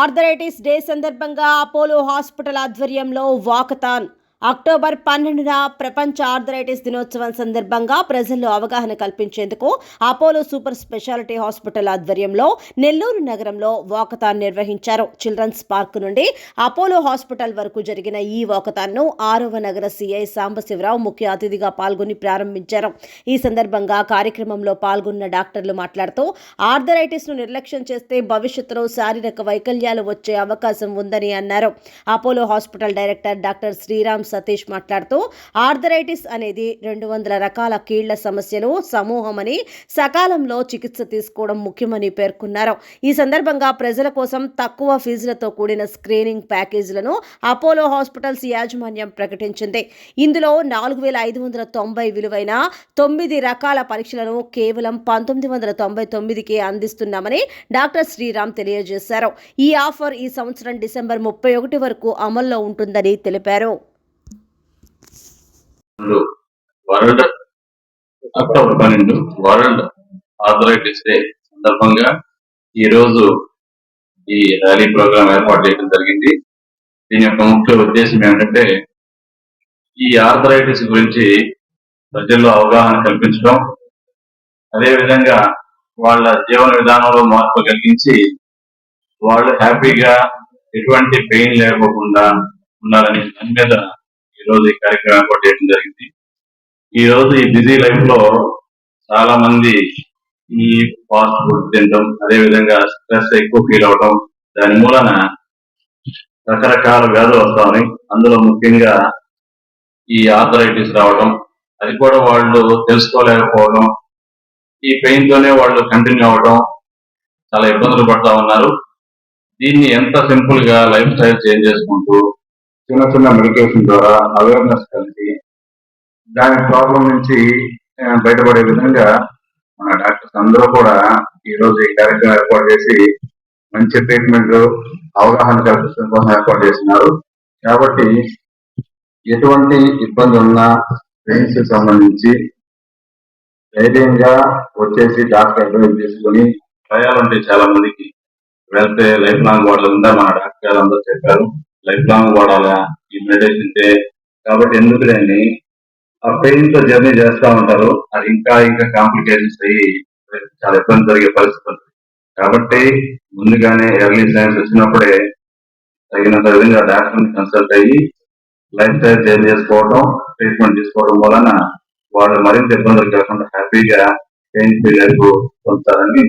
Arthritis day సందర్భంగా Apollo hospital ఆధ్వర్యంలో walkathon. October పన్నెండున ప్రపంచ ఆర్థరైటిస్ దినోత్సవం సందర్భంగా ప్రజల్లో అవగాహన కల్పించేందుకు అపోలో సూపర్ స్పెషాలిటీ హాస్పిటల్ ఆధ్వర్యంలో నెల్లూరు నగరంలో వాకథాన్ నిర్వహించారు. చిల్డ్రన్స్ పార్క్ నుండి అపోలో హాస్పిటల్ వరకు జరిగిన ఈ వాకథాన్ను ఆరవ నగర సిఐ సాంబశివరావు ముఖ్య అతిథిగా పాల్గొని ప్రారంభించారు. ఈ సందర్భంగా కార్యక్రమంలో పాల్గొన్న డాక్టర్లు మాట్లాడుతూ ఆర్థరైటిస్ను నిర్లక్ష్యం చేస్తే భవిష్యత్తులో శారీరక వైకల్యాలు వచ్చే అవకాశం ఉందని అన్నారు. Apollo hospital director doctor Sriram Satish మాట్లాడుతూ ఆర్థరైటిస్ అనేది రెండు వందల రకాల కీళ్ళ సమస్యలు సమూహమని సకాలంలో చికిత్స తీసుకోవడం ముఖ్యమని పేర్కొన్నారు. ఈ సందర్భంగా ప్రజల కోసం తక్కువ ఫీజులతో కూడిన స్క్రీనింగ్ ప్యాకేజీలను అపోలో హాస్పిటల్స్ యాజమాన్యం ప్రకటించింది. ఇందులో నాలుగు వేల ఐదు వందల తొంభై విలువైన తొమ్మిది రకాల పరీక్షలను కేవలం పంతొమ్మిది వందల తొంభై తొమ్మిదికి అందిస్తున్నామని డాక్టర్ శ్రీరామ్ తెలియజేశారు. ఈ ఆఫర్ ఈ సంవత్సరం డిసెంబర్ ముప్పై ఒకటి వరకు అమల్లో ఉంటుందని తెలిపారు. వరల్డ్ అక్టోబర్ పన్నెండు. వరల్డ్ ఆర్థరైటిస్ డే సందర్భంగా ఈ రోజు ఈ ర్యాలీ ప్రోగ్రాం ఏర్పాటు చేయడం జరిగింది. దీని యొక్క ముఖ్య ఉద్దేశం ఏమిటంటే ఈ ఆర్థరైటిస్ గురించి ప్రజల్లో అవగాహన కల్పించడం అదేవిధంగా వాళ్ళ జీవన విధానంలో మార్పు కలిగించి వాళ్ళు హ్యాపీగా ఎటువంటి పెయిన్ లేకోకుండా ఉండాలని దాని మీద ఈ రోజు ఈ కార్యక్రమం కూడా చేయడం జరిగింది. ఈ రోజు ఈ బిజీ లైఫ్లో చాలా మంది ఈ ఫాస్ట్ ఫుడ్ తినడం అదే విధంగా స్ట్రెస్ ఎక్కువ ఫీల్ అవడం దాని మూలన రకరకాల వ్యాధులు వస్తామని అందులో ముఖ్యంగా ఈ ఆర్థరైటిస్ రావడం అది కూడా వాళ్ళు తెలుసుకోలేకపోవడం ఈ పెయిన్ తోనే వాళ్ళు కంటిన్యూ అవడం చాలా ఇబ్బందులు పడతా ఉన్నారు. దీన్ని ఎంత సింపుల్గా లైఫ్ స్టైల్ చేంజ్ చేసుకుంటూ చిన్న చిన్న మెడికేషన్ ద్వారా అవేర్నెస్ కలిగి దాని ప్రాబ్లం నుంచి బయటపడే విధంగా మన డాక్టర్స్ అందరూ కూడా ఈరోజు ఈ కార్యక్రమం ఏర్పాటు చేసి మంచి ట్రీట్మెంట్ అవగాహన కల్పించడం కోసం ఏర్పాటు చేస్తున్నారు కాబట్టి ఎటువంటి ఇబ్బంది ఉన్నా పెయిన్స్ సంబంధించి ధైర్యంగా వచ్చేసి డాక్టర్ అడ్వైజ్ చేసుకుని భయాలు ఉంటాయి చాలా మందికి వెళ్తే లైఫ్ లాంగ్ వాడాలందా మన డాక్టర్ అందరూ చెప్పారు. లైఫ్ లాంగ్ వాడాలా? ఈ మెడిసిన్ కాబట్టి ఎందుకు లేని ఆ పెయిన్తో జర్నీ చేస్తా ఉంటారు. అది ఇంకా ఇంకా కాంప్లికేషన్స్ అయ్యి చాలా ఇబ్బంది జరిగే పరిస్థితి కాబట్టి ముందుగానే ఎర్లీ సైన్స్ వచ్చినప్పుడే తగినంత విధంగా డాక్టర్ కన్సల్ట్ అయ్యి లైఫ్ స్టైల్ చేంజ్ చేసుకోవడం ట్రీట్మెంట్ తీసుకోవడం వలన వాళ్ళు మరింత ఇబ్బందులు కాకుండా హ్యాపీగా పెయిన్ ఫీలర్ పొందుతారని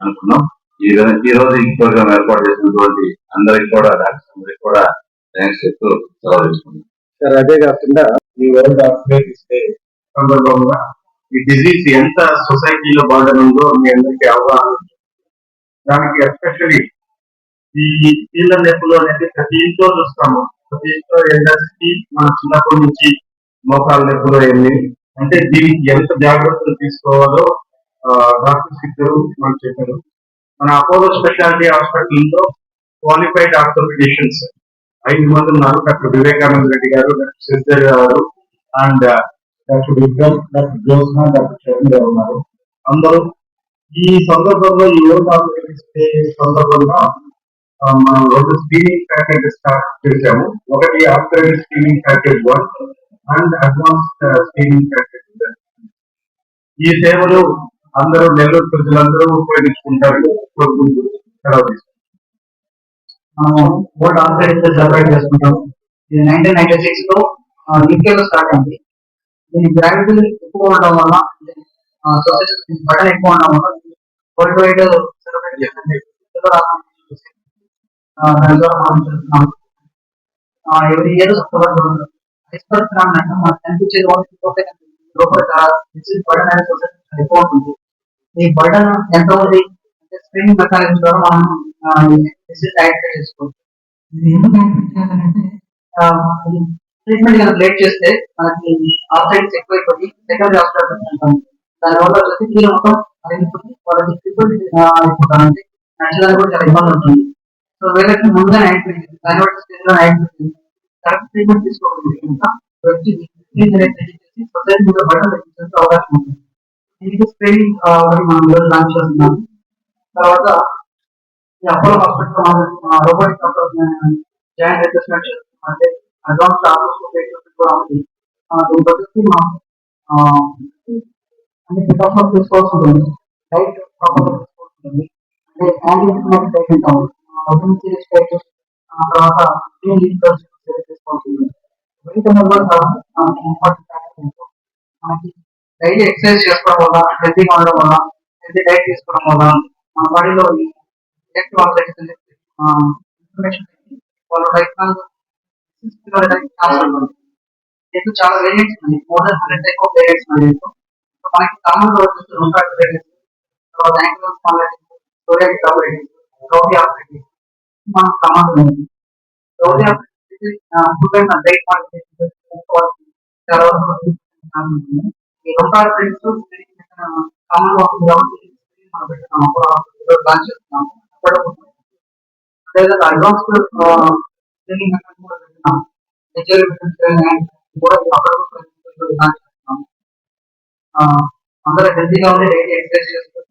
అనుకున్నాం. ఈ విధంగా ఈ రోజు ఈ ప్రోగ్రామ్ ఏర్పాటు చేసినటువంటి అందరికి కూడా డాక్టర్స్ అందరికి కూడా థ్యాంక్స్ చెప్తూ సెలవు తీసుకున్నాం సార్ అదే కాకుండా ఈ వరల్డ్ ఆర్థరైటిస్ ఇస్తే సందర్భంగా ఈ డిజీజ్ ఎంత సొసైటీలో బాధ ఉందో మీ అందరికీ అవగాహన దానికి ఎస్పెషల్లీ ఈ కీళ్ళ నొప్పులు అనేది ప్రతి ఇంట్లో చూస్తాము. ప్రతి ఇంట్లో ఎండస్కి మన చిన్నప్పటి నుంచి మోకాల నొప్పులు ఎన్ని అంటే దీనికి ఎంత జాగ్రత్తలు తీసుకోవాలో డాక్టర్స్ ఇద్దరు మనకు చెప్పారు. మన అపోలో స్పెషాలిటీ హాస్పిటల్లో క్వాలిఫైడ్ ఆర్థోపెడిషియన్స్ ఐదు మంది ఉన్నారు డాక్టర్ వివేకానంద రెడ్డి గారు డాక్టర్ సిద్ధర్ గారు and uh, doctor Vikram doctor Jyotsna doctor Charan గారు ఉన్నారు. అందరూ ఈ సందర్భంలో ఈ యువత ఆర్థరైటిస్ సందర్భంగా మనం రెండు స్క్రీనింగ్ ప్యాకేజ్ స్టార్ట్ చేశాము. ఒకటి after screening package one and advance screening package ఈ సేవలు అందరూ నెల్లూరు ప్రజలందరూ ఉపయోగించుకుంటారు. కోరుకుంటూ సెలవు తీసుకుంటాం. ఓల్డ్ ఆర్థరైటిస్ సెలబ్రేట్ చేసుకుంటాం. ఇది నైన్టీన్ నైన్టీ సిక్స్లో స్టార్ట్ అయింది. దీని గ్రావిటీ ఎక్కువ ఉండడం వల్ల సొసైటీ బటన్ ఎక్కువ ఉండడం వల్ల వరల్డ్ వైడ్ సెలబ్రేట్ చేస్తుంది దాని ద్వారా మనం చేస్తున్నాం. ఎవరి ఇయర్ ఐస్బర్గ్ ఫినామినా మనకు కనిపించేది లోపల చాలా బటన్ అనేది సొసైటీ ఎక్కువ ఉంటుంది. ఈ బటన్ ఎంత ఉంది స్క్రీనింగ్ ద్వారా మనం చేసుకోవచ్చు. ఇది ఎందుకు ట్రీట్మెంట్ కనుక లేట్ చేస్తే మనకి ఆర్థరైటిస్ ఎక్కువైపోయి సెకండరీ హాస్పిటల్ అంటాం దానివల్ల మొత్తం అరిగిపోయి వాళ్ళకి ట్రీట్మెంట్ అయిపోతారంటే కూడా చాలా ఇబ్బంది ఉంటుంది. సో వీళ్ళకి ముందుగా ఐడెంటిఫై దానివల్ల స్టేజ్లో కరెక్ట్ ట్రీట్మెంట్ తీసుకోగలిగితే చేసి సొసైటీ మీద బయట అవకాశం ఉంటుంది. దీనికి స్క్రీనింగ్ మనం లాంచ్ చేస్తున్నాం తర్వాత ఈ Apollo hospital robotic joint replacement అంటే అడ్వాన్స్ ఆర్మోస్కోప్ ఎక్విప్మెంట్ కూడా ఉంది. దీని బట్టి మనం అన్ని ప్రికాషన్స్ తీసుకోవాల్సి ఉంటుంది. డైట్ ప్రాపర్గా తీసుకోవాల్సి ఉంటుంది. అంటే యాంటీ ఇన్ఫ్లమేటరీ డైట్ అంటాం విటమిన్ సిరీస్ రిచ్ డైట్ తర్వాత గ్రీన్ లీఫ్ తీసుకోవాల్సి ఉంటుంది. వెయిట్ అనేది ఇంపార్టెంట్ ఫ్యాక్టర్ మనకి డైలీ ఎక్సర్సైజ్ చేసుకోవడం వల్ల హెల్తీగా ఉండడం వల్ల హెల్తీ డైట్ తీసుకోవడం వల్ల మన బాడీలో ఎలక్ట్రిక్ ఆపరేట్స్ ఇన్ఫర్మేషన్ వాళ్ళు లైఫ్ ఛాన్స్ ఉంటుంది దీంట్లో చాలా వేరియంట్స్ ఉన్నాయి more than hundred type of variants ఉన్నాయి దీంట్లో సో మనకి కామన్గా వచ్చేసి రొంబాట్ వేరియంట్స్ తర్వాత angle spondylitis psoriatic arthritis rheumatoid arthritis మనం కామన్ ఉంది rheumatoid arthritis food and diet modification చాలా వరకు ఛాన్స్ ఉంటుంది ఈ రొంబాట్ ఆపరేటిస్ కామన్గా ఉంటుంది కాబట్టి మనం పెట్టుకున్నాం అప్పుడు లాంచ్ చేస్తున్నాం అదేవిధంగా అడ్వాన్స్ ట్రైనింగ్ కూడా హెచ్ఎల్ ట్రైనింగ్ కూడా చేస్తున్నాం అందరూ హెల్తీగా ఉండి డైలీ ఎక్సర్సైజ్ చేస్తారు